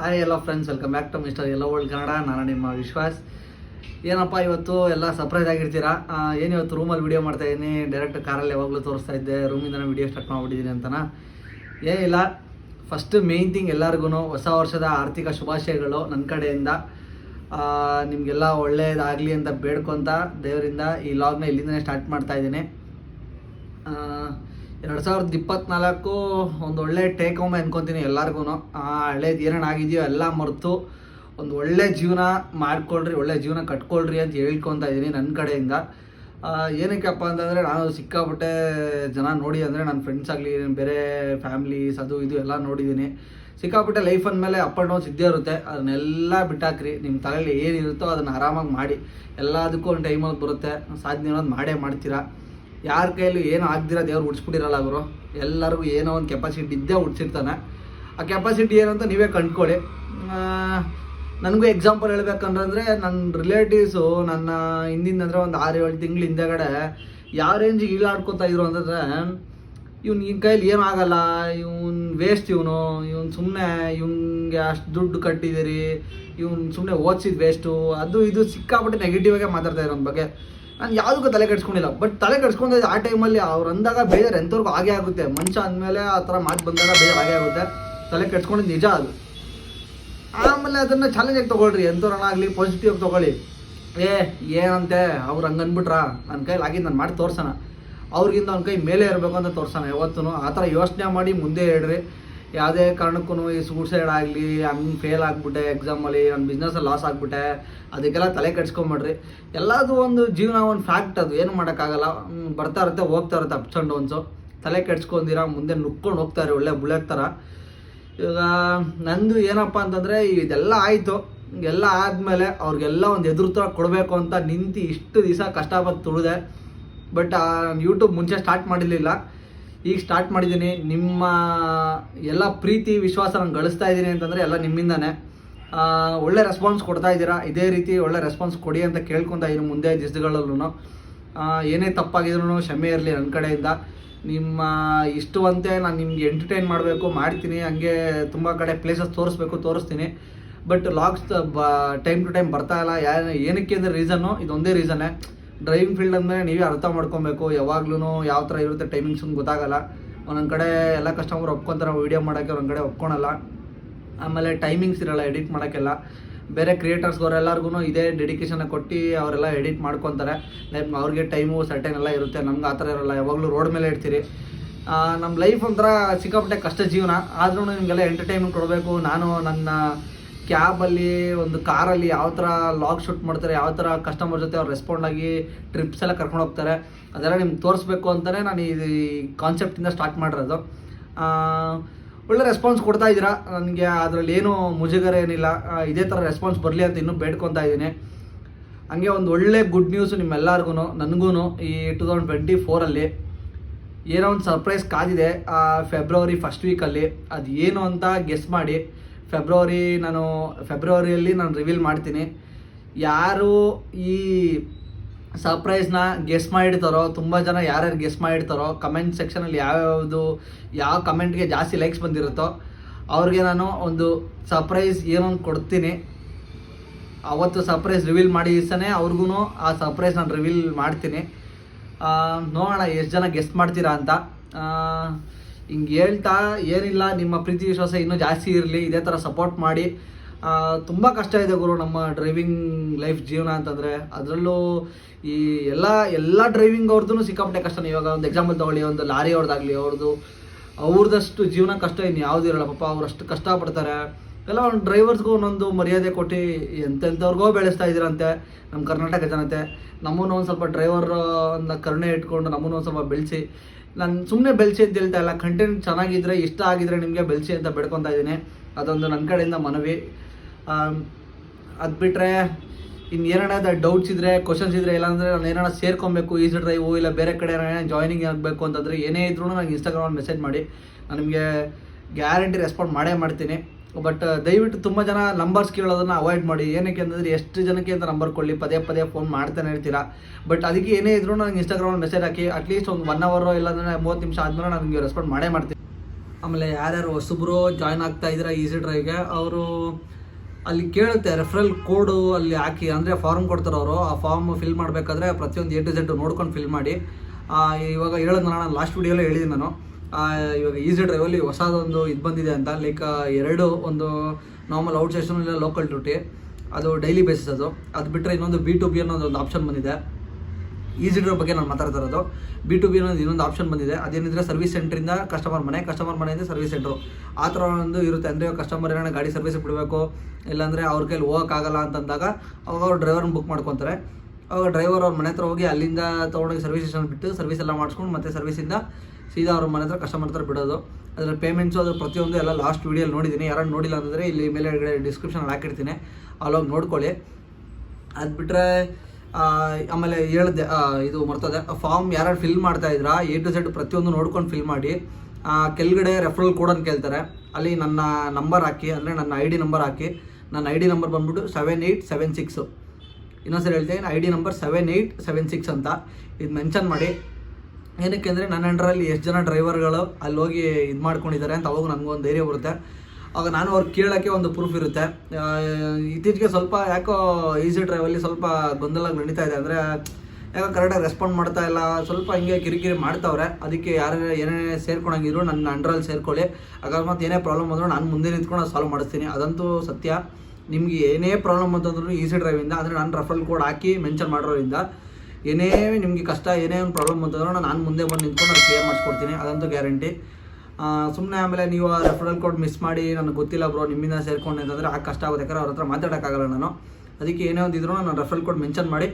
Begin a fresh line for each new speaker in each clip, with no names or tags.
Hi ಎಲ್ಲ friends welcome back to mister ಎಲ್ಲ world Kannada ನಾನು ನಿಮ್ಮ ವಿಶ್ವಾಸ್ ಏನಪ್ಪ ಇವತ್ತು ಎಲ್ಲ ಸರ್ಪ್ರೈಸ್ ಆಗಿರ್ತೀರಾ? ಏನು ಇವತ್ತು ರೂಮಲ್ಲಿ ವಿಡಿಯೋ ಮಾಡ್ತಾ ಇದ್ದೀನಿ ಡೈರೆಕ್ಟ್ ಕಾರಲ್ಲಿ ಯಾವಾಗಲೂ ತೋರಿಸ್ತಾ ಇದ್ದೆ. ರೂಮಿಂದನೇ ವಿಡಿಯೋ ಸ್ಟಾರ್ಟ್ ಮಾಡಿಬಿಟ್ಟಿದ್ದೀನಿ ಅಂತನಾ. ಏನಿಲ್ಲ ಫಸ್ಟ್ ಮೇಯ್ನ್ ಥಿಂಗ್ ಎಲ್ಲರಿಗೂ ಹೊಸ ವರ್ಷದ ಆರ್ಥಿಕ ಶುಭಾಶಯಗಳು ನನ್ನ ಕಡೆಯಿಂದ. ನಿಮಗೆಲ್ಲ ಒಳ್ಳೆಯದಾಗಲಿ ಅಂತ ಬೇಡ್ಕೊತ ದೇವರಿಂದ ಈ ಲಾಗ್ನ ಇಲ್ಲಿಂದನೇ ಸ್ಟಾರ್ಟ್ ಮಾಡ್ತಾ ಇದ್ದೀನಿ ಎರಡು ಸಾವಿರದ ಇಪ್ಪತ್ನಾಲ್ಕು ಒಂದು ಒಳ್ಳೆ ಟೇಕ್ ಹೋಮ್ ಅನ್ಕೊತೀನಿ ಎಲ್ಲರಿಗೂ ಹಳೇದು ಏನೇನಾಗಿದೆಯೋ ಎಲ್ಲ ಮರೆತು ಒಂದು ಒಳ್ಳೆ ಜೀವನ ಮಾಡ್ಕೊಳ್ರಿ, ಒಳ್ಳೆ ಜೀವನ ಕಟ್ಕೊಳ್ರಿ ಅಂತ ಹೇಳ್ಕೊತಾ ಇದ್ದೀನಿ ನನ್ನ ಕಡೆಯಿಂದ. ಏನಕ್ಕಪ್ಪ ಅಂತಂದರೆ ನಾನು ಸಿಕ್ಕಾಪಟ್ಟೆ ಜನ ನೋಡಿ ಅಂದರೆ ನನ್ನ ಫ್ರೆಂಡ್ಸ್ ಆಗಲಿ ಬೇರೆ ಫ್ಯಾಮ್ಲೀಸ್ ಅದು ಇದು ಎಲ್ಲ ನೋಡಿದ್ದೀನಿ ಸಿಕ್ಕಾಪಟ್ಟೆ ಲೈಫ್ ಅಂದಮೇಲೆ ಅಪ್ ಆ್ಯಂಡ್ ಡೌನ್ಸ್ ಇದ್ದೇ ಇರುತ್ತೆ. ಅದನ್ನೆಲ್ಲ ಬಿಟ್ಟಾಕ್ರಿ. ನಿಮ್ಮ ತಲೆಯಲ್ಲಿ ಏನಿರುತ್ತೋ ಅದನ್ನು ಆರಾಮಾಗಿ ಮಾಡಿ. ಎಲ್ಲದಕ್ಕೂ ಒಂದು ಟೈಮಲ್ಲಿ ಬರುತ್ತೆ. ಸಾಧನೆ ಅನ್ನೋದು ಮಾಡೇ ಮಾಡ್ತೀರಾ. ಯಾರ ಕೈಯಲ್ಲಿ ಏನು ಆಗ್ದಿರೋ ದೇವ್ರು ಹುಡ್ಸ್ಬಿಟ್ಟಿರಲ್ಲ ಅವರು ಎಲ್ಲರಿಗೂ ಏನೋ ಒಂದು ಕೆಪಾಸಿಟಿ ಇದ್ದೇ ಹುಡ್ಸಿರ್ತಾನೆ ಆ ಕೆಪಾಸಿಟಿ ಏನು ಅಂತ ನೀವೇ ಕಂಡ್ಕೊಳ್ಳಿ. ನನಗೂ ಎಕ್ಸಾಂಪಲ್ ಹೇಳ್ಬೇಕಂದ್ರೆ ನನ್ನ ರಿಲೇಟಿವ್ಸು ನನ್ನ ಹಿಂದಿಂದ ಅಂದರೆ ಒಂದು ಆರು ಏಳು ತಿಂಗಳ ಹಿಂದೆಗಡೆ ಯಾವ ರೇಂಜಿಗೆ ಈಳಾಡ್ಕೊತಾ ಇದ್ರು ಅಂತಂದರೆ, ಇವ್ನು ಇನ್ ಕೈಲಿ ಏನೂ ಆಗಲ್ಲ. ಇವ್ನು ವೇಸ್ಟ್ ಇವನು. ಇವ್ನು ಸುಮ್ಮನೆ ಇವ್ನಿಗೆ ಅಷ್ಟು ದುಡ್ಡು ಕಟ್ಟಿದ್ದೀರಿ. ಇವ್ನು ಸುಮ್ಮನೆ ಓದಿಸಿದ ವೇಸ್ಟು ಅದು ಇದು ಸಿಕ್ಕಾಪಟ್ಟೆ ನೆಗೆಟಿವ್ ಆಗಿ ಮಾತಾಡ್ತಾ ಬಗ್ಗೆ. ನಾನು ಯಾವುದಕ್ಕೂ ತಲೆ ಕೆಡ್ಸ್ಕೊಂಡಿಲ್ಲ. ಬಟ್ ತಲೆ ಕೆಡ್ಸ್ಕೊಂಡಿದ್ದೆ ಆ ಟೈಮಲ್ಲಿ ಅವ್ರು ಅಂದಾಗ ಬೇಜಾರು ಎಂಥವ್ರಿಗೂ ಹಾಗೆ ಆಗುತ್ತೆ. ಮನುಷ್ಯ ಅಂದಮೇಲೆ ಆ ಥರ ಮಾತು ಬಂದಾಗ ಬೇಜಾರು ಹಾಗೆ ಆಗುತ್ತೆ. ತಲೆ ಕೆಡ್ಸ್ಕೊಂಡಿದ್ದು ನಿಜ ಅದು. ಆಮೇಲೆ ಅದನ್ನ ಚಾಲೆಂಜ್ ಆಗಿ ತಗೊಳ್ರಿ. ಎಂಥವ್ರನ್ನಾಗಲಿ ಪಾಸಿಟಿವ್ ಆಗಿ ತಗೊಳ್ಳಿ. ಏ, ಏನಂತೆ? ಅವ್ರು ಹಂಗೆ ಅಂದ್ಬಿಟ್ರ ನನ್ನ ಕೈಲಿ ಆಗಿದ್ದು ನಾನು ಮಾಡಿ ತೋರ್ಸೋಣ. ಅವ್ರಿಗಿಂತ ಅವ್ನ ಕೈ ಮೇಲೆ ಇರಬೇಕು ಅಂತ ತೋರ್ಸೋಣ ಯಾವತ್ತೂ ಆ ಥರ ಯೋಚನೆ ಮಾಡಿ ಮುಂದೆ ಹೇಳ್ರಿ ಯಾವುದೇ ಕಾರಣಕ್ಕೂ ಈ ಸೂಸೈಡ್ ಆಗಲಿ ಹಂಗೆ ಫೇಲ್ ಆಗಿಬಿಟ್ಟೆ ಎಕ್ಸಾಮಲ್ಲಿ ನನ್ನ ಬಿಸ್ನೆಸ್ಸಲ್ಲಿ ಲಾಸ್ ಆಗಿಬಿಟ್ಟೆ, ಅದಕ್ಕೆಲ್ಲ ತಲೆ ಕೆಡ್ಸ್ಕೊಂಬಿಡ್ರಿ. ಎಲ್ಲದು ಒಂದು ಜೀವನ ಒಂದು ಫ್ಯಾಕ್ಟ್ ಅದು, ಏನು ಮಾಡೋಕ್ಕಾಗಲ್ಲ. ಬರ್ತಾ ಇರುತ್ತೆ, ಹೋಗ್ತಾ ಇರುತ್ತೆ ಅಪ್ಸ್ ಆ್ಯಂಡ್ ಡೌನ್ಸು ತಲೆ ಕೆಡ್ಸ್ಕೊಂಡಿರ ಮುಂದೆ ನುಕ್ಕೊಂಡು ಹೋಗ್ತಾರೆ, ಒಳ್ಳೆ ಬುಲೆಟ್ ಥರ ಇವಾಗ ನಂದು ಏನಪ್ಪ ಅಂತಂದರೆ, ಇದೆಲ್ಲ ಆಯಿತು. ಎಲ್ಲ ಆದಮೇಲೆ ಅವ್ರಿಗೆಲ್ಲ ಒಂದು ಎದುರು ಥರ ಕೊಡಬೇಕು ಅಂತ ನಿಂತು ಇಷ್ಟು ದಿವಸ ಕಷ್ಟಪಟ್ಟು ತುಳಿದೆ. ಬಟ್ ಯೂಟ್ಯೂಬ್ ಮುಂಚೆ ಸ್ಟಾರ್ಟ್ ಮಾಡಿರಲಿಲ್ಲ. ಈಗ ಸ್ಟಾರ್ಟ್ ಮಾಡಿದ್ದೀನಿ ನಿಮ್ಮ ಎಲ್ಲ ಪ್ರೀತಿ, ವಿಶ್ವಾಸ ನಾನು ಗಳಿಸ್ತಾ ಇದ್ದೀನಿ ಅಂತಂದರೆ ಎಲ್ಲ ನಿಮ್ಮಿಂದನೇ. ಒಳ್ಳೆ ರೆಸ್ಪಾನ್ಸ್ ಕೊಡ್ತಾ ಇದ್ದೀರಾ? ಇದೇ ರೀತಿ ಒಳ್ಳೆ ರೆಸ್ಪಾನ್ಸ್ ಕೊಡಿ ಅಂತ ಕೇಳ್ಕೊತಾ ಇದ್ದೀನಿ ಮುಂದೆ ದಿವಸಗಳಲ್ಲೂ ಏನೇ ತಪ್ಪಾಗಿದ್ರು ಕ್ಷಮೆ ಇರಲಿ ನನ್ನ ಕಡೆಯಿಂದ. ನಿಮ್ಮ ಇಷ್ಟವಂತೆ ನಾನು ನಿಮಗೆ ಎಂಟರ್ಟೈನ್ ಮಾಡಬೇಕು, ಮಾಡ್ತೀನಿ. ಹಂಗೆ ತುಂಬ ಕಡೆ ಪ್ಲೇಸಸ್ ತೋರಿಸ್ಬೇಕು, ತೋರಿಸ್ತೀನಿ. ಬಟ್ ಲಾಗ್ಸ್ ಬ ಟೈಮ್ ಟು ಟೈಮ್ ಬರ್ತಾ ಇಲ್ಲ. ಯಾ, ಏನಕ್ಕೆ ಅಂದರೆ ರೀಸನ್ನು ಇದೊಂದೇ ರೀಸನ್ನೇ ಡ್ರೈವಿಂಗ್ ಫೀಲ್ಡ್ ಅಂದರೆ ನೀವೇ ಅರ್ಥ ಮಾಡ್ಕೊಬೇಕು. ಯಾವಾಗ್ಲೂ ಯಾವ ಥರ ಇರುತ್ತೆ ಟೈಮಿಂಗ್ಸ್ ಗೊತ್ತಾಗಲ್ಲ. ಒಂದೊಂದು ಕಡೆ ಎಲ್ಲ ಕಸ್ಟಮರ್ ಒಪ್ಕೊತಾರೆ ವೀಡಿಯೋ ಮಾಡೋಕ್ಕೆ ಒಂದೊಂದು ಕಡೆ ಒಪ್ಕೊಳಲ್ಲ. ಆಮೇಲೆ ಟೈಮಿಂಗ್ಸ್ ಇರಲ್ಲ ಎಡಿಟ್ ಮಾಡೋಕ್ಕೆಲ್ಲ. ಬೇರೆ ಕ್ರಿಯೇಟರ್ಸ್ಗವರೆಲ್ಲರಿಗೂ ಇದೇ ಡೆಡಿಕೇಶನ್ ಕೊಟ್ಟು ಅವರೆಲ್ಲ ಎಡಿಟ್ ಮಾಡ್ಕೊತಾರೆ. ಲೈಕ್ ಅವ್ರಿಗೆ ಟೈಮು ಸರ್ಟೈನ್ ಎಲ್ಲ ಇರುತ್ತೆ. ನಮ್ಗೆ ಆ ಥರ ಇರಲ್ಲ. ಯಾವಾಗಲೂ ರೋಡ್ ಮೇಲೆ ಇರ್ತೀರಿ. ನಮ್ಮ ಲೈಫ್ ಒಂಥರ ಸಿಕ್ಕಾಪಟ್ಟೆ ಕಷ್ಟ ಜೀವನ. ಆದ್ರೂ ನಿಮಗೆಲ್ಲ ಎಂಟರ್ಟೈನ್ಮೆಂಟ್ ಕೊಡಬೇಕು. ನಾನು ನನ್ನ ಕ್ಯಾಬಲ್ಲಿ ಒಂದು ಕಾರಲ್ಲಿ ಯಾವ ಥರ ಲಾಗ್ ಶೂಟ್ ಮಾಡ್ತಾರೆ, ಯಾವ ಥರ ಕಸ್ಟಮರ್ ಜೊತೆ ಅವ್ರು ರೆಸ್ಪಾಂಡ್ ಆಗಿ ಟ್ರಿಪ್ಸ್ ಎಲ್ಲ ಕರ್ಕೊಂಡು ಹೋಗ್ತಾರೆ, ಅದೆಲ್ಲ ನಿಮ್ಗೆ ತೋರಿಸ್ಬೇಕು ಅಂತಲೇ ನಾನು ಈ ಕಾನ್ಸೆಪ್ಟಿಂದ ಸ್ಟಾರ್ಟ್ ಮಾಡಿರೋದು. ಒಳ್ಳೆ ರೆಸ್ಪಾನ್ಸ್ ಕೊಡ್ತಾ ಇದ್ದೀರಾ? ನನಗೆ ಅದರಲ್ಲಿ ಏನು ಮುಜುಗರ ಏನಿಲ್ಲ. ಇದೇ ಥರ ರೆಸ್ಪಾನ್ಸ್ ಬರಲಿ ಅಂತ ಇನ್ನೂ ಬೇಡ್ಕೊತಾ ಇದ್ದೀನಿ. ಹಂಗೆ ಒಂದು ಒಳ್ಳೆ ಗುಡ್ ನ್ಯೂಸು ನಿಮ್ಮೆಲ್ಲರಿಗೂ ನನಗೂ ಈ ಟು ತೌಸಂಡ್ ಟ್ವೆಂಟಿ ಫೋರಲ್ಲಿ ಏನೋ ಒಂದು ಸರ್ಪ್ರೈಸ್ ಕಾದಿದೆ ಫೆಬ್ರವರಿ ಫಸ್ಟ್ ವೀಕಲ್ಲಿ ಅದು ಏನು ಅಂತ ಗೆಸ್ ಮಾಡಿ ಫೆಬ್ರವರಿ ನಾನು ಫೆಬ್ರವರಿಯಲ್ಲಿ ನಾನು ರಿವೀಲ್ ಮಾಡ್ತೀನಿ. ಯಾರು ಈ ಸರ್ಪ್ರೈಸ್ನ ಗೆಸ್ ಮಾಡಿರ್ತಾರೋ, ತುಂಬ ಜನ ಯಾರ್ಯಾರು ಗೆಸ್ ಮಾಡಿರ್ತಾರೋ ಕಮೆಂಟ್ ಸೆಕ್ಷನಲ್ಲಿ ಯಾವ್ಯಾವುದು, ಯಾವ ಕಮೆಂಟ್ಗೆ ಜಾಸ್ತಿ ಲೈಕ್ಸ್ ಬಂದಿರುತ್ತೋ, ಅವ್ರಿಗೆ ನಾನು ಒಂದು ಸರ್ಪ್ರೈಸ್ ಏನೊಂದು ಕೊಡ್ತೀನಿ. ಅವತ್ತು ಸರ್ಪ್ರೈಸ್ ರಿವೀಲ್ ಮಾಡಿ ದಿವಸನೇ ಅವ್ರಿಗೂ ಆ ಸರ್ಪ್ರೈಸ್ ನಾನು ರಿವೀಲ್ ಮಾಡ್ತೀನಿ. ನೋಡೋಣ ಎಷ್ಟು ಜನ ಗೆಸ್ಟ್ ಮಾಡ್ತೀರಾ ಅಂತ. ಹಿಂಗೆ ಹೇಳ್ತಾ ಏನಿಲ್ಲ, ನಿಮ್ಮ ಪ್ರೀತಿ ವಿಶ್ವಾಸ ಇನ್ನೂ ಜಾಸ್ತಿ ಇರಲಿ, ಇದೇ ಥರ ಸಪೋರ್ಟ್ ಮಾಡಿ. ತುಂಬ ಕಷ್ಟ ಇದೆ ಗುರು ನಮ್ಮ ಡ್ರೈವಿಂಗ್ ಲೈಫ್ ಜೀವನ ಅಂತಂದರೆ. ಅದರಲ್ಲೂ ಈ ಎಲ್ಲ ಎಲ್ಲ ಡ್ರೈವಿಂಗ್ ಅವ್ರದ್ದು ಸಿಕ್ಕಾಪಟ್ಟೆ ಕಷ್ಟ. ಇವಾಗ ಒಂದು ಎಕ್ಸಾಂಪಲ್ ತೊಗೊಳ್ಳಿ, ಒಂದು ಲಾರಿ ಅವ್ರದ್ದಾಗಲಿ ಅವ್ರದ್ದು ಅವ್ರದಷ್ಟು ಜೀವನ ಕಷ್ಟ ಇನ್ನು ಯಾವುದೂ ಇರಲ್ಲ. ಪಾಪ ಅವ್ರು ಅಷ್ಟು ಕಷ್ಟಪಡ್ತಾರೆ. ಎಲ್ಲ ಒಂದು ಡ್ರೈವರ್ಸ್ಗೂ ಒಂದೊಂದು ಮರ್ಯಾದೆ ಕೊಟ್ಟು ಎಂತೆಂಥವ್ರಿಗೋ ಬೆಳೆಸ್ತಾ ಇದ್ದೀರಂತೆ. ನಮ್ಮ ಕರ್ನಾಟಕ ಜನತೆ. ನಮ್ಮನ್ನು ಒಂದು ಸ್ವಲ್ಪ ಡ್ರೈವರ್ ಕರುಣೆ ಇಟ್ಕೊಂಡು ನಮ್ಮನ್ನು ಒಂದು ಸ್ವಲ್ಪ ಬೆಳೆಸಿ. ನಾನು ಸುಮ್ಮನೆ ಬೆಳೆಸಿ ಅಂತ ಹೇಳ್ತಾ ಇಲ್ಲ. ಕಂಟೆಂಟ್ ಚೆನ್ನಾಗಿದ್ರೆ ಇಷ್ಟ ಆಗಿದ್ರೆ ನಿಮಗೆ ಬೆಳೆಸಿ ಅಂತ ಬೇಡ್ಕೊತಾ ಇದ್ದೀನಿ. ಅದೊಂದು ನನ್ನ ಕಡೆಯಿಂದ ಮನವಿ. ಅದು ಬಿಟ್ಟರೆ ಇನ್ನು ಏನಾದ ಡೌಟ್ಸ್ ಇದ್ದರೆ ಕ್ವಶನ್ಸ್ ಇದ್ದರೆ ಇಲ್ಲಾಂದರೆ ನಾನು ಏನಾರ ಸೇರ್ಕೊಬೇಕು ಈಸಿ ಡ್ರೈವು ಇಲ್ಲ, ಬೇರೆ ಕಡೆ ಜಾಯ್ನಿಂಗ್ ಆಗಬೇಕು ಅಂತಂದರೆ ಏನೇ ಇದ್ರೂ ನನಗೆ ಇನ್ಸ್ಟಾಗ್ರಾಮಲ್ಲಿ ಮೆಸೇಜ್ ಮಾಡಿ. ನಾನು ನಿಮಗೆ ಗ್ಯಾರಂಟಿ ರೆಸ್ಪಾಂಡ್ ಮಾಡೇ ಮಾಡ್ತೀನಿ. ಬಟ್ ದಯವಿಟ್ಟು ತುಂಬ ಜನ ನಂಬರ್ಸ್ ಕೇಳೋದನ್ನು ಅವಾಯ್ಡ್ ಮಾಡಿ. ಏನಕ್ಕೆ ಅಂತಂದರೆ ಎಷ್ಟು ಜನಕ್ಕೆ ಅಂತ ನಂಬರ್ ಕೊಡಲಿ, ಪದೇ ಪದೇ ಫೋನ್ ಮಾಡ್ತಾನೆ ಇರ್ತೀರಾ. ಬಟ್ ಅದಕ್ಕೆ ಏನೇ ಇದ್ರೂ ನನಗೆ ಇನ್ಸ್ಟಾಗ್ರಾಮಲ್ಲಿ ಮೆಸೇಜ್ ಹಾಕಿ ಅಟ್ಲೀಸ್ಟ್ ಒಂದು ಒನ್ ಅವರ್ ಇಲ್ಲಾಂದರೆ ಮೂವತ್ತು ನಿಮಿಷ ಆದಮೇಲೆ ನಾನು ನಿಮಗೆ ರೆಸ್ಪಾಂಡ್ ಮಾಡೇ ಮಾಡ್ತೀನಿ. ಆಮೇಲೆ ಯಾರ್ಯಾರು ಹೊಸಬ್ರು ಜಾಯ್ನ್ ಆಗ್ತಾ ಇದ್ದೀರಾ ಈಸಿ ಡ್ರೈವ್ಗೆ ಅವರು ಅಲ್ಲಿ ಕೇಳುತ್ತೆ ರೆಫರಲ್ ಕೋಡು ಅಲ್ಲಿ ಹಾಕಿ. ಅಂದರೆ ಫಾರ್ಮ್ ಕೊಡ್ತಾರೆ ಅವರು. ಆ ಫಾರ್ಮ್ ಫಿಲ್ ಮಾಡಬೇಕಾದ್ರೆ ಪ್ರತಿಯೊಂದು ಎ ಟು ಝೆಡ್ ನೋಡ್ಕೊಂಡು ಫಿಲ್ ಮಾಡಿ. ಇವಾಗ ಹೇಳೋದು ನಾನು ಲಾಸ್ಟ್ ವೀಡಿಯೋಲ್ಲೇ ಹೇಳಿದ್ದೀನಿ ನಾನು. ಇವಾಗ ಈಸಿ ಡ್ರೈವಲ್ಲಿ ಹೊಸದೊಂದು ಇದು ಬಂದಿದೆ ಅಂತ ಲೈಕ್ ಎರಡು ಒಂದು ನಾರ್ಮಲ್ ಔಟ್ ಸ್ಟೇಷನ್ ಇಲ್ಲ ಲೋಕಲ್ ಡ್ಯೂಟಿ ಅದು ಡೈಲಿ ಬೇಸಿಸ್ ಅದು. ಅದು ಬಿಟ್ಟರೆ ಇನ್ನೊಂದು ಬಿ ಟು ಬಿ ಅನ್ನೋದು ಒಂದು ಆಪ್ಷನ್ ಬಂದಿದೆ. ಈಸಿ ಡ್ರೈವ್ ಬಗ್ಗೆ ನಾನು ಮಾತಾಡ್ತಾ ಇರೋದು. ಬಿ ಟು ಬಿ ಅನ್ನೋದು ಇನ್ನೊಂದು ಆಪ್ಷನ್ ಬಂದಿದೆ. ಅದೇನಿದ್ರೆ ಸರ್ವಿಸ್ ಸೆಂಟ್ರಿಂದ ಕಸ್ಟಮರ್ ಮನೆ ಕಸ್ಟಮರ್ ಮನೆಯಿಂದ ಸರ್ವಿಸ್ ಸೆಂಟ್ರು ಆ ಥರ ಒಂದು ಇರುತ್ತೆ. ಅಂದರೆ ಕಸ್ಟಮರ್ ಏನೋ ಗಾಡಿ ಸರ್ವಿಸ್ ಬಿಡಬೇಕು ಇಲ್ಲಾಂದರೆ ಅವ್ರ ಕೈಲಿ ಹೋಗೋಕ್ಕಾಗಲ್ಲ ಅಂತಂದಾಗ ಅವಾಗ ಅವ್ರು ಡ್ರೈವರ್ನ ಬುಕ್ ಮಾಡ್ಕೊತಾರೆ. ಅವಾಗ ಡ್ರೈವರ್ ಅವ್ರ ಮನೆ ಹತ್ರ ಹೋಗಿ ಅಲ್ಲಿಂದ ತೊಗೊಂಡೋಗಿ ಸರ್ವಿಸ್ ಸ್ಟೇಷನ್ ಬಿಟ್ಟು ಸರ್ವಿಸ್ ಎಲ್ಲ ಮಾಡಿಸ್ಕೊಂಡು ಮತ್ತೆ ಸರ್ವಿಸಿಂದ ಸೀದಾ ಅವ್ರ ಮನೆ ಹತ್ರ ಕಸ್ಟಮರ್ ಹತ್ರ ಬಿಡೋದು. ಅದರ ಪೇಮೆಂಟ್ಸು ಅದು ಪ್ರತಿಯೊಂದು ಎಲ್ಲ ಲಾಸ್ಟ್ ವೀಡಿಯೋಲಿ ನೋಡಿದ್ದೀನಿ ಯಾರು ನೋಡಿಲ್ಲ ಅಂದರೆ ಇಲ್ಲಿ ಮೇಲೆ ಡಿಸ್ಕ್ರಿಪ್ಷನ್ ಹಾಕಿರ್ತೀನಿ. ಅಲ್ಲೋಗಿ ನೋಡ್ಕೊಳ್ಳಿ. ಅದು ಬಿಟ್ಟರೆ ಆಮೇಲೆ ಹೇಳ್ದೆ ಇದು ಮರ್ತದೆ ಫಾರ್ಮ್ ಯಾರು ಫಿಲ್ ಮಾಡ್ತಾ ಇದ್ರಾ ಎ ಟು ಝೆಡ್ ಪ್ರತಿಯೊಂದು ನೋಡ್ಕೊಂಡು ಫಿಲ್ ಮಾಡಿ. ಕೆಳಗಡೆ ರೆಫರಲ್ ಕೋಡ್ ಅಂತ ಕೇಳ್ತಾರೆ. ಅಲ್ಲಿ ನನ್ನ ನಂಬರ್ ಹಾಕಿ, ಅಂದರೆ ನನ್ನ ಐ ಡಿ ನಂಬರ್ ಹಾಕಿ, ನನ್ನ ಐ ಡಿ ನಂಬರ್ ಬಂದ್ಬಿಟ್ಟು ಸೆವೆನ್ ಏಯ್ಟ್ ಸೆವೆನ್ ಸಿಕ್ಸು ಇನ್ನೊಂದ್ಸರಿ ಹೇಳ್ತೀನಿ I D number seven eight seven six ಅಂತ. ಇದು ಮೆನ್ಷನ್ ಮಾಡಿ. ಏನಕ್ಕೆ ಅಂದರೆ ನನ್ನ ಅಂಡ್ರಲ್ಲಿ ಎಷ್ಟು ಜನ ಡ್ರೈವರ್ಗಳು ಅಲ್ಲಿ ಹೋಗಿ ಇದು ಮಾಡ್ಕೊಂಡಿದ್ದಾರೆ ಅಂತ ಅವಾಗ ನನಗೊಂದು ಧೈರ್ಯ ಬರುತ್ತೆ. ಆಗ ನಾನು ಅವ್ರು ಕೇಳೋಕ್ಕೆ ಒಂದು ಪ್ರೂಫ್ ಇರುತ್ತೆ. ಇತ್ತೀಚೆಗೆ ಸ್ವಲ್ಪ ಯಾಕೋ ಈಸಿ ಡ್ರೈವಲ್ಲಿ ಸ್ವಲ್ಪ ಗೊಂದಲ ನಡೀತಾ ಇದೆ ಅಂದರೆ, ಯಾಕೋ ಕರೆಕ್ಟಾಗಿ ರೆಸ್ಪಾಂಡ್ ಮಾಡ್ತಾ ಇಲ್ಲ, ಸ್ವಲ್ಪ ಹಿಂಗೆ ಕಿರಿಕಿರಿ ಮಾಡ್ತಾವ್ರೆ. ಅದಕ್ಕೆ ಯಾರು ಏನೇ ಸೇರ್ಕೊಳಂಗಿದ್ರು ನನ್ನ ಅಂಡ್ರಲ್ಲಿ ಸೇರ್ಕೊಳ್ಳಿ. ಅಕಸ್ಮಾತ್ ಏನೇ ಪ್ರಾಬ್ಲಮ್ ಬಂದರೂ ನಾನು ಮುಂದೆ ನಿಂತ್ಕೊಂಡು ಸಾಲ್ವ್ ಮಾಡಿಸ್ತೀನಿ. ಅದಂತೂ ಸತ್ಯ. ನಿಮ್ಗೆ ಏನೇ ಪ್ರಾಬ್ಲಮ್ ಅಂತಂದ್ರೂ ಈಸಿ ಡ್ರೈವಿಂದ ಅಂದರೆ ನಾನು ರೆಫರಲ್ ಕೋಡ್ ಹಾಕಿ ಮೆನ್ಷನ್ ಮಾಡಿರೋದ್ರಿಂದ ಏನೇ ನಿಮಗೆ ಕಷ್ಟ, ಏನೇ ಒಂದು ಪ್ರಾಬ್ಲಮ್ ಅಂತಂದ್ರೂ ನಾನು ಮುಂದೆ ಬಂದು ನಿಂತ್ಕೊಂಡು ಅದು ಕ್ಲಿಯರ್ ಮಾಡಿಸ್ಕೊಡ್ತೀನಿ, ಅದಂತೂ ಗ್ಯಾರಂಟಿ ಸುಮ್ಮನೆ ಆಮೇಲೆ ನೀವು ಆ ರೆಫರಲ್ ಕೋಡ್ ಮಿಸ್ ಮಾಡಿ, ನನಗೆ ಗೊತ್ತಿಲ್ಲ ಬ್ರೋ ನಿಮ್ಮಿಂದ ಸೇರ್ಕೊಂಡು ಅಂತಂದರೆ ಆ ಕಷ್ಟ ಆಗುತ್ತೆ ಯಾಕಂದ್ರೆ ಅವ್ರ ಹತ್ರ ಮಾತಾಡೋಕ್ಕಾಗಲ್ಲ ನಾನು. ಅದಕ್ಕೆ ಏನೇ ಒಂದು ಇದ್ರೂ ನಾನು ರೆಫರಲ್ ಕೋಡ್ ಮೆನ್ಷನ್ ಮಾಡಿ,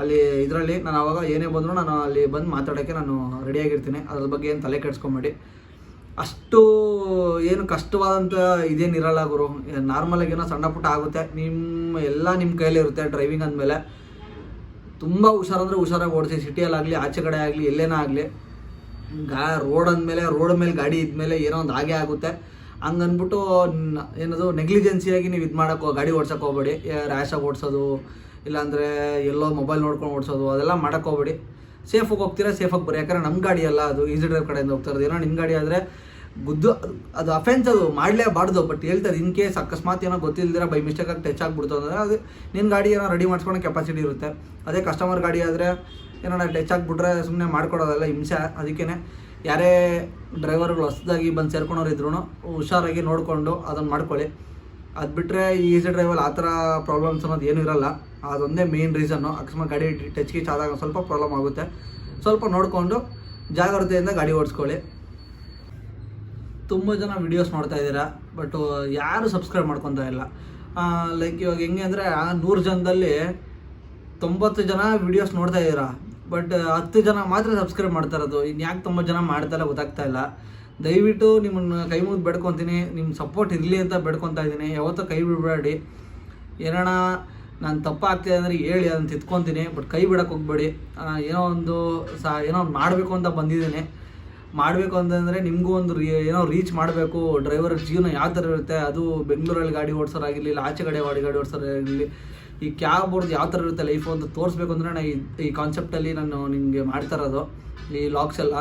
ಅಲ್ಲಿ ಇದರಲ್ಲಿ ನಾನು ಆವಾಗ ಏನೇ ಬಂದರೂ ನಾನು ಅಲ್ಲಿ ಬಂದು ಮಾತಾಡೋಕ್ಕೆ ನಾನು ರೆಡಿಯಾಗಿರ್ತೀನಿ ಅದ್ರ ಬಗ್ಗೆ ಏನು ತಲೆ ಕೆಡ್ಸ್ಕೊಂಬೇಡಿ. ಅಷ್ಟು ಏನು ಕಷ್ಟವಾದಂಥ ಇದೇನಿರಲ್ಲ ಗುರು. ನಾರ್ಮಲಾಗಿ ಏನೋ ಸಣ್ಣ ಪುಟ್ಟ ಆಗುತ್ತೆ. ನಿಮ್ಮ ಎಲ್ಲ ನಿಮ್ಮ ಕೈಲಿರುತ್ತೆ ಡ್ರೈವಿಂಗ್ ಅಂದಮೇಲೆ. ತುಂಬ ಹುಷಾರಂದ್ರೆ ಹುಷಾರಾಗಿ ಓಡಿಸಿ ಸಿಟಿಯಲ್ಲಾಗಲಿ ಆಚೆ ಕಡೆ ಆಗಲಿ, ಎಲ್ಲೇನೇ ಆಗಲಿ. ಗಾ ರೋಡ್ ಅಂದಮೇಲೆ ರೋಡ್ ಮೇಲೆ ಗಾಡಿ ಇದ್ಮೇಲೆ ಏನೋ ಒಂದು ಹಾಗೆ ಆಗುತ್ತೆ. ಹಂಗಂದ್ಬಿಟ್ಟು ಏನದು ನೆಗ್ಲಿಜೆನ್ಸಿಯಾಗಿ ನೀವು ಇದು ಮಾಡೋಕ್ಕೆ ಗಾಡಿ ಓಡ್ಸೋಕೆ ಹೋಗ್ಬೇಡಿ. ರ್ಯಾಶಾಗಿ ಓಡಿಸೋದು, ಇಲ್ಲಾಂದರೆ ಎಲ್ಲೋ ಮೊಬೈಲ್ ನೋಡ್ಕೊಂಡು ಓಡಿಸೋದು, ಅದೆಲ್ಲ ಮಾಡೋಕ್ಕೆ ಹೋಗ್ಬೇಡಿ. ಸೇಫಾಗಿ ಹೋಗ್ತೀರಾ ಸೇಫಾಗಿ ಬರ್ರಿ ಯಾಕಂದ್ರೆ ನಮ್ಮ ಗಾಡಿ ಅಲ್ಲ, ಅದು ಈಸಿ ಡ್ರೈವ್ ಕಡೆಯಿಂದ ಹೋಗ್ತಾ ಇರೋದು. ಏನೋ ನಿಮ್ಮ ಗಾಡಿ ಆದರೆ ಗುದ್ದು, ಅದು ಅಫೆನ್ಸ್ ಅದು ಮಾಡಲೇಬಾರ್ದು ಬಟ್ ಹೇಳ್ತಾರೆ ಇನ್ ಕೇಸ್ ಅಕಸ್ಮಾತ್ ಏನೋ ಗೊತ್ತಿಲ್ದಿರ ಬೈ ಮಿಸ್ಟೇಕಾಗಿ ಟಚ್ ಆಗಿಬಿಡ್ತು ಅಂದರೆ ಅದು ನಿನ್ನ ಗಾಡಿ ಏನೋ ರೆಡಿ ಮಾಡ್ಸ್ಕೊಳೋ ಕೆಪಾಸಿಟಿ ಇರುತ್ತೆ. ಅದೇ ಕಸ್ಟಮರ್ ಗಾಡಿ ಆದರೆ ಏನೋ ಟಚ್ ಆಗಿಬಿಟ್ರೆ ಸುಮ್ಮನೆ ಮಾಡ್ಕೊಡೋದಲ್ಲ, ಹಿಂಸೆ ಅದಕ್ಕೇ ಯಾರೇ ಡ್ರೈವರ್ಗಳು ಹೊಸದಾಗಿ ಬಂದು ಸೇರ್ಕೊಳೋರು ಇದ್ರು ಹುಷಾರಾಗಿ ನೋಡಿಕೊಂಡು ಅದನ್ನು ಮಾಡ್ಕೊಳ್ಳಿ. ಅದು ಬಿಟ್ಟರೆ ಈ ಈಸಿ ಡ್ರೈವಲ್ಲಿ ಆ ಥರ ಪ್ರಾಬ್ಲಮ್ಸ್ ಅನ್ನೋದು ಏನೂ ಇರಲ್ಲ. ಅದೊಂದೇ ಮೇನ್ ರೀಸನ್ನು ಅಕಸ್ಮಾತ್ ಗಾಡಿ ಟಚ್ ಗಿಚ್ ಆದಾಗ ಸ್ವಲ್ಪ ಪ್ರಾಬ್ಲಮ್ ಆಗುತ್ತೆ. ಸ್ವಲ್ಪ ನೋಡಿಕೊಂಡು ಜಾಗ್ರತೆಯಿಂದ ಗಾಡಿ ಓಡಿಸ್ಕೊಳ್ಳಿ. ತುಂಬ ಜನ ವಿಡಿಯೋಸ್ ನೋಡ್ತಾ ಇದ್ದೀರಾ ಬಟ್ ಯಾರು ಸಬ್ಸ್ಕ್ರೈಬ್ ಮಾಡ್ಕೊತಾ ಇಲ್ಲ. ಲೈಕ್ ಇವಾಗ ಹೆಂಗೆ ಅಂದರೆ ನೂರು ಜನದಲ್ಲಿ ತೊಂಬತ್ತು ಜನ ವಿಡಿಯೋಸ್ ನೋಡ್ತಾ ಇದ್ದೀರಾ ಬಟ್ ಹತ್ತು ಜನ ಮಾತ್ರ ಸಬ್ಸ್ಕ್ರೈಬ್ ಮಾಡ್ತಾ ಇರೋದು. ಇನ್ನು ಯಾಕೆ ತೊಂಬತ್ತು ಜನ ಮಾಡ್ತಾಯಿಲ್ಲ ಗೊತ್ತಾಗ್ತಾ ಇಲ್ಲ. ದಯವಿಟ್ಟು ನಿಮ್ಮನ್ನು ಕೈ ಮುಗಿದು ಬೇಡ್ಕೊತೀನಿ ನಿಮ್ಮ ಸಪೋರ್ಟ್ ಇರಲಿ ಅಂತ ಬೇಡ್ಕೊತಾ ಇದ್ದೀನಿ. ಯಾವತ್ತೂ ಕೈ ಬಿಡಬೇಡಿ. ಏನೋಣ ನಾನು ತಪ್ಪಾಗ್ತಿದೆ ಅಂದರೆ ಹೇಳಿ, ಅದನ್ನು ತಿತ್ಕೊತೀನಿ ಬಟ್ ಕೈ ಬಿಡೋಕೆ ಹೋಗ್ಬೇಡಿ. ಏನೋ ಒಂದು ಸಹ ಏನೋ ಮಾಡಬೇಕು ಅಂತ ಬಂದಿದ್ದೀನಿ. ಮಾಡಬೇಕು ಅಂತಂದರೆ ನಿಮಗೂ ಒಂದು ರೀ ಏನೋ ರೀಚ್ ಮಾಡಬೇಕು. ಡ್ರೈವರ್ ಜೀವನ ಯಾವ ಥರ ಇರುತ್ತೆ? ಅದು ಬೆಂಗಳೂರಲ್ಲಿ ಗಾಡಿ ಓಡಿಸೋರಾಗಿರಲಿ, ಇಲ್ಲ ಆಚೆ ಕಡೆ ಗಾಡಿ ಗಾಡಿ ಓಡಿಸೋರಾಗಿರಲಿ, ಈ ಕ್ಯಾಬ್ ಹೊಡೆದು ಯಾವ ಥರ ಇರುತ್ತೆ ಲೈಫು ಅಂತ ತೋರಿಸ್ಬೇಕು ಅಂದರೆ ನಾನು ಈ- ಕಾನ್ಸೆಪ್ಟಲ್ಲಿ ನಾನು ನಿಮಗೆ ಮಾಡ್ತಾ ಇರೋದು. ಈ ಲಾಗ್ಸ್ ಎಲ್ಲ.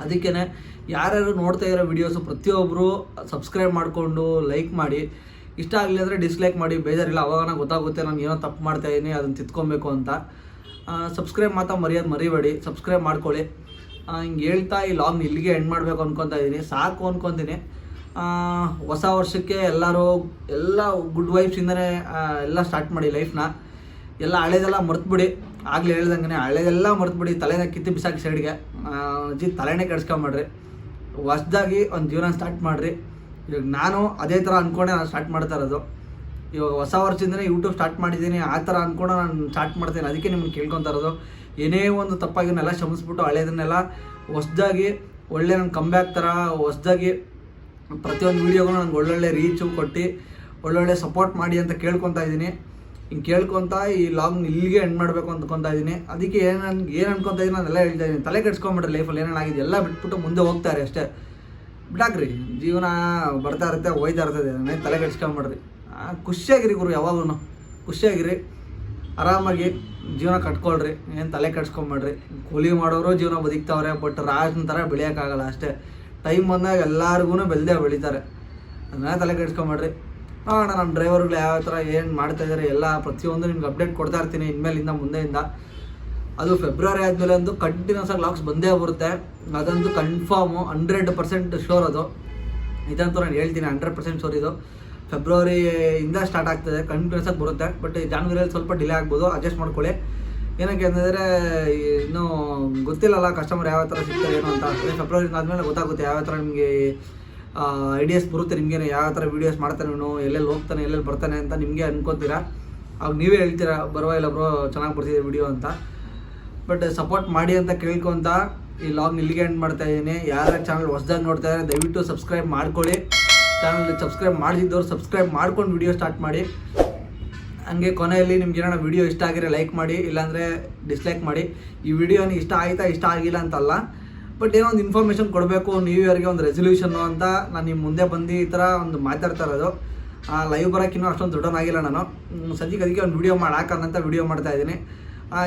ಅದಕ್ಕೇ ಯಾರ್ಯಾರು ನೋಡ್ತಾ ಇರೋ ವಿಡಿಯೋಸು ಪ್ರತಿಯೊಬ್ಬರು ಸಬ್ಸ್ಕ್ರೈಬ್ ಮಾಡಿಕೊಂಡು ಲೈಕ್ ಮಾಡಿ. ಇಷ್ಟ ಆಗಲಿ ಅಂದರೆ ಡಿಸ್ಲೈಕ್ ಮಾಡಿ, ಬೇಜಾರಿಲ್ಲ, ಅವಾಗ ಗೊತ್ತಾಗುತ್ತೆ ನಾನು ಏನೋ ತಪ್ಪು ಮಾಡ್ತಾ ಇದ್ದೀನಿ ಅದನ್ನು ತಿದ್ಕೊಬೇಕು ಅಂತ. ಸಬ್ಸ್ಕ್ರೈಬ್ ಮಾತ್ರ ಮರೆಯೋದು ಮರಿಬೇಡಿ. ಸಬ್ಸ್ಕ್ರೈಬ್ ಮಾಡ್ಕೊಳ್ಳಿ. ಹಿಂಗೆ ಹೇಳ್ತಾ, ಈ ಲಾಂಗ್ ಇಲ್ಲಿಗೆ ಎಂಡ್ ಮಾಡಬೇಕು ಅನ್ಕೊತಾ ಇದ್ದೀನಿ ಸಾಕು ಅನ್ಕೊತೀನಿ. ಹೊಸ ವರ್ಷಕ್ಕೆ ಎಲ್ಲರೂ, ಎಲ್ಲ ಗುಡ್ ವೈಫ್ಸಿಂದನೇ ಎಲ್ಲ ಸ್ಟಾರ್ಟ್ ಮಾಡಿ ಲೈಫ್ನ ಎಲ್ಲ ಹಳೇದೆಲ್ಲ ಮರ್ತುಬಿಡಿ. ಆಗಲೇ ಹೇಳ್ದಂಗೆ ಹಳೇದೆಲ್ಲ ಮರ್ತ್ಬಿಡಿ, ತಲೆನ ಕಿತ್ತು ಬಿಸಾಕಿ ಸೈಡ್ಗೆ ಜಿ, ತಲೆನೇ ಕೆಡ್ಸ್ಕೊಂಬಿಡ್ರಿ. ಹೊಸ್ದಾಗಿ ಒಂದು ಜೀವನ ಸ್ಟಾರ್ಟ್ ಮಾಡಿರಿ. ಇವಾಗ ನಾನು ಅದೇ ಥರ ಅಂದ್ಕೊಂಡೆ ನಾನು ಸ್ಟಾರ್ಟ್ ಮಾಡ್ತಾ ಇರೋದು. ಇವಾಗ ಹೊಸ ವರ್ಷದಿಂದನೇ ಯೂಟ್ಯೂಬ್ ಸ್ಟಾರ್ಟ್ ಮಾಡಿದ್ದೀನಿ, ಆ ಥರ ಅಂದ್ಕೊಂಡು ನಾನು ಸ್ಟಾರ್ಟ್ ಮಾಡ್ತೀನಿ. ಅದಕ್ಕೆ ನಿಮ್ಗೆ ಕೇಳ್ಕೊತಾ ಇರೋದು. ಏನೇ ಒಂದು ತಪ್ಪಾಗಿನೆಲ್ಲ ಕ್ಷಮಿಸ್ಬಿಟ್ಟು ಹಳೇದನ್ನೆಲ್ಲ ಹೊಸ್ದಾಗಿ ಒಳ್ಳೆ ನನ್ನ ಕಂಬ್ಯಾಕ್ ಥರ ಹೊಸ್ದಾಗಿ ಪ್ರತಿಯೊಂದು ವೀಡಿಯೋಗೂ ನನಗೆ ಒಳ್ಳೊಳ್ಳೆ ರೀಚು ಕೊಟ್ಟು ಒಳ್ಳೊಳ್ಳೆ ಸಪೋರ್ಟ್ ಮಾಡಿ ಅಂತ ಕೇಳ್ಕೊತಾ ಇದ್ದೀನಿ. ಹಿಂಗೆ ಕೇಳ್ಕೊತಾ ಈ ಲಾಂಗ್ ಇಲ್ಲಿಗೆ ಎಂಡ್ ಮಾಡಬೇಕು ಅಂದ್ಕೊತಾ ಇದ್ದೀನಿ. ಅದಕ್ಕೆ ಏನು ನನ್ಗೆ ಏನು ಅನ್ಕೊತಾ ಇದ್ದೀನಿ ನಾನೆಲ್ಲ ಹೇಳ್ತಾ ಇದ್ದೀನಿ. ತಲೆ ಕೆಡ್ಸ್ಕೊಂಬಿಡ್ರಿ ಲೈಫಲ್ಲಿ ಏನೇನಾಗಿದೆ ಎಲ್ಲ ಬಿಟ್ಬಿಟ್ಟು ಮುಂದೆ ಹೋಗ್ತಾರೆ ಅಷ್ಟೇ. ಬಿಡಾಕ್ರಿ, ಜೀವನ ಬರ್ತಾ ಇರುತ್ತೆ, ಹೋಯ್ತಾ ಇರ್ತದೆ. ನನಗೆ ತಲೆ ಕೆಡ್ಸ್ಕೊಂಬಿಡ್ರಿ. ಖುಷಿಯಾಗಿರಿ ಗುರು ಯಾವಾಗೂ ಖುಷಿಯಾಗಿರಿ. ಆರಾಮಾಗಿ. ಜೀವನ ಕಟ್ಕೊಳ್ರಿ, ಏನು ತಲೆ ಕೆಡ್ಸ್ಕೊಂಬೇಡ್ರಿ. ಕೂಲಿ ಮಾಡೋರು ಜೀವನ ಬದುಕ್ತಾವ್ರೆ ಬಟ್ ರಾಜನ ಥರ ಬೆಳೆಯೋಕ್ಕಾಗಲ್ಲ ಅಷ್ಟೇ. ಟೈಮ್ ಬಂದಾಗ ಎಲ್ಲರಿಗೂ ಬೆಳೆದೇ ಬೆಳಿತಾರೆ. ಅದನ್ನ ತಲೆ ಕೆಡಿಸ್ಕೊಂಬೇಡ್ರಿ. ನೋಡೋಣ ನಮ್ಮ ಡ್ರೈವರ್ಗಳು ಯಾವ ಥರ ಏನು ಮಾಡ್ತಾ ಇದ್ದಾರೆ ಎಲ್ಲ ಪ್ರತಿಯೊಂದು ನಿಮ್ಗೆ ಅಪ್ಡೇಟ್ ಕೊಡ್ತಾ ಇರ್ತೀನಿ ಇನ್ಮೇಲಿಂದ, ಮುಂದೆಯಿಂದ. ಅದು ಫೆಬ್ರವರಿ ಆದಮೇಲೆ ಒಂದು ಕಂಟಿನ್ಯೂಸ್ ಆಗಿ ಲಾಕ್ಸ್ ಬಂದೇ ಬರುತ್ತೆ. ಅದಂತೂ ಕನ್ಫರ್ಮು ಹಂಡ್ರೆಡ್ ಪರ್ಸೆಂಟ್ ಶೋರ್ ಅದು. ಇದಂತೂ ನಾನು ಹೇಳ್ತೀನಿ ಹಂಡ್ರೆಡ್ ಪರ್ಸೆಂಟ್ ಶೋರ್ ಇದು. ಫೆಬ್ರವರಿಯಿಂದ ಸ್ಟಾರ್ಟ್ ಆಗ್ತದೆ, ಕಂಟಿನ್ಯೂಸ್ ಆಗಿ ಬರುತ್ತೆ. ಬಟ್ ಜಾನ್ವರಿಯಲ್ಲಿ ಸ್ವಲ್ಪ ಡಿಲೇ ಆಗ್ಬೋದು ಅಡ್ಜಸ್ಟ್ ಮಾಡ್ಕೊಳ್ಳಿ. ಏನಕ್ಕೆ ಅಂತಂದರೆ ಇನ್ನೂ ಗೊತ್ತಿಲ್ಲಲ್ಲ ಕಸ್ಟಮರ್ ಯಾವ ಥರ ಸಿಗ್ತಾರೆ ಏನು ಅಂತ. ಫೆಬ್ರವರಿ ಆದಮೇಲೆ ಗೊತ್ತಾಗುತ್ತೆ ಯಾವ ಥರ ನಿಮಗೆ ಐಡಿಯಾಸ್ ಬರುತ್ತೆ ನಿಮಗೆ ಯಾವ ಥರ ವೀಡಿಯೋಸ್ ಮಾಡ್ತಾನೆ ಇವನು, ಎಲ್ಲೆಲ್ಲಿ ಹೋಗ್ತಾನೆ, ಎಲ್ಲೆಲ್ಲಿ ಬರ್ತಾನೆ ಅಂತ ನಿಮಗೆ ಅನ್ಕೋತೀರಾ? ಅವಾಗ ನೀವೇ ಹೇಳ್ತೀರಾ, ಬರುವ ಇಲ್ಲ ಬ್ರೋ, ಚೆನ್ನಾಗಿ ಬರ್ತಿದೆ ವಿಡಿಯೋ ಅಂತ. ಬಟ್ ಸಪೋರ್ಟ್ ಮಾಡಿ ಅಂತ ಕೇಳ್ಕೊಂತ ಈ ಲಾಗ್ ಇಲ್ಲಿಗೆ ಎಂಡ್ ಮಾಡ್ತಾ ಇದ್ದೀನಿ. ಯಾರ ಚಾನಲ್ ಹೊಸದಾಗಿ ನೋಡ್ತಾ ಇದ್ದಾರೆ ದಯವಿಟ್ಟು ಸಬ್ಸ್ಕ್ರೈಬ್ ಮಾಡ್ಕೊಳ್ಳಿ. ಚಾನಲ್ ಸಬ್ಸ್ಕ್ರೈಬ್ ಮಾಡಿದ್ದವ್ರು ಸಬ್ಸ್ಕ್ರೈಬ್ ಮಾಡ್ಕೊಂಡು ವಿಡಿಯೋ ಸ್ಟಾರ್ಟ್ ಮಾಡಿ. ಹಂಗೆ ಕೊನೆಯಲ್ಲಿ ನಿಮ್ಗೆ ಏನಾರ ವಿಡಿಯೋ ಇಷ್ಟ ಆಗಿದ್ರೆ ಲೈಕ್ ಮಾಡಿ, ಇಲ್ಲಾಂದರೆ ಡಿಸ್ಲೈಕ್ ಮಾಡಿ. ಈ ವಿಡಿಯೋ ಇಷ್ಟ ಆಯ್ತಾ ಇಷ್ಟ ಆಗಿಲ್ಲ ಅಂತಲ್ಲ, ಬಟ್ ಏನೋ ಒಂದು ಇನ್ಫಾರ್ಮೇಷನ್ ಕೊಡಬೇಕು ನ್ಯೂ ಇಯರ್ಗೆ ಒಂದು ರೆಸೊಲ್ಯೂಷನ್ನು ಅಂತ ನಾನು ನಿಮ್ಮ ಮುಂದೆ ಬಂದು ಈ ಥರ ಒಂದು ಮಾತಾಡ್ತಾ ಇರೋದು. ಲೈವ್ ಬರೋಕ್ಕಿನ್ನೂ ಅಷ್ಟೊಂದು ದೊಡ್ಡವನಾಗಿಲ್ಲ ನಾನು. ಸದ್ಯಕ್ಕೆ ಅದಕ್ಕೆ ಒಂದು ವಿಡಿಯೋ ಮಾಡಿ ಹಾಕೋಣಂತ ವಿಡಿಯೋ ಮಾಡ್ತಾ ಇದ್ದೀನಿ.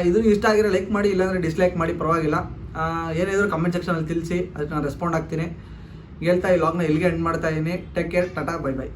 ಇದು ಇಷ್ಟ ಆಗಿರೋ ಲೈಕ್ ಮಾಡಿ, ಇಲ್ಲಾಂದರೆ ಡಿಸ್ಲೈಕ್ ಮಾಡಿ, ಪರವಾಗಿಲ್ಲ. ಏನಿದ್ರು ಕಮೆಂಟ್ ಸೆಕ್ಷನಲ್ಲಿ ತಿಳಿಸಿ, ಅದಕ್ಕೆ ನಾನು ರೆಸ್ಪಾಂಡ್ ಆಗ್ತೀನಿ. ಹೇಳ್ತಾ ಈ ಲಾಗ್ನ ಇಲ್ಲಿಗೆ ಎಂಡ್ ಮಾಡ್ತಾ ಇದ್ದೀನಿ take care tata bye bye